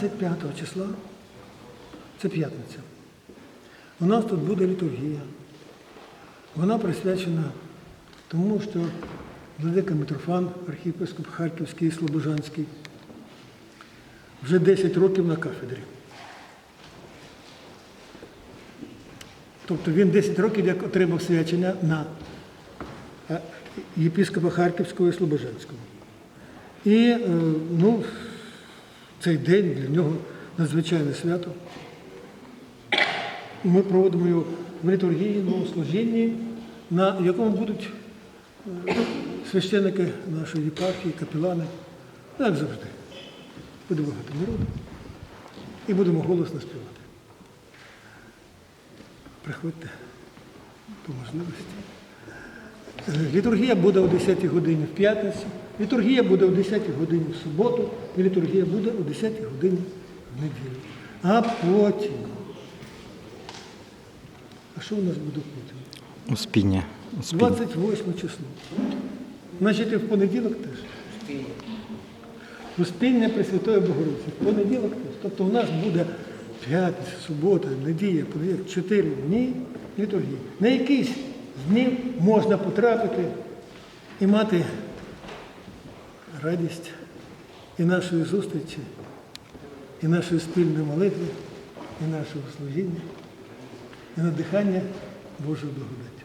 25 числа, це п'ятниця, у нас тут буде літургія. Вона присвячена тому, що Владика Митрофан, архієпископ Харківський і Слобожанський, вже 10 років на кафедрі. Тобто він 10 років як отримав свячення на е, єпископа Харківського і Слобожанського. І е, ну, цей день для нього надзвичайне свято. Ми проводимо його в літургії, ну, служінні, на якому будуть е, священники нашої єпархії, капелани, ну, як завжди. Буде багато народу і будемо голосно співати. Приходьте по можливості. Е, Літургія буде о 10 годині в п'ятницю, літургія буде о 10 годині в суботу, і літургія буде о 10 годині в неділю. А потім. А що у нас буде потім? Успіння. Успіння. 28 число. Значить, і в понеділок теж. Успіння Пресвятої Богородиці. В понеділок теж. Тобто у нас буде п'ятниця, субота, неділя, понеділок, чотири дні літургії. На якийсь з днів можна потрапити і мати радість і нашої зустрічі, і нашої спільної молитви, і нашого служіння, і надихання Божого благодаті.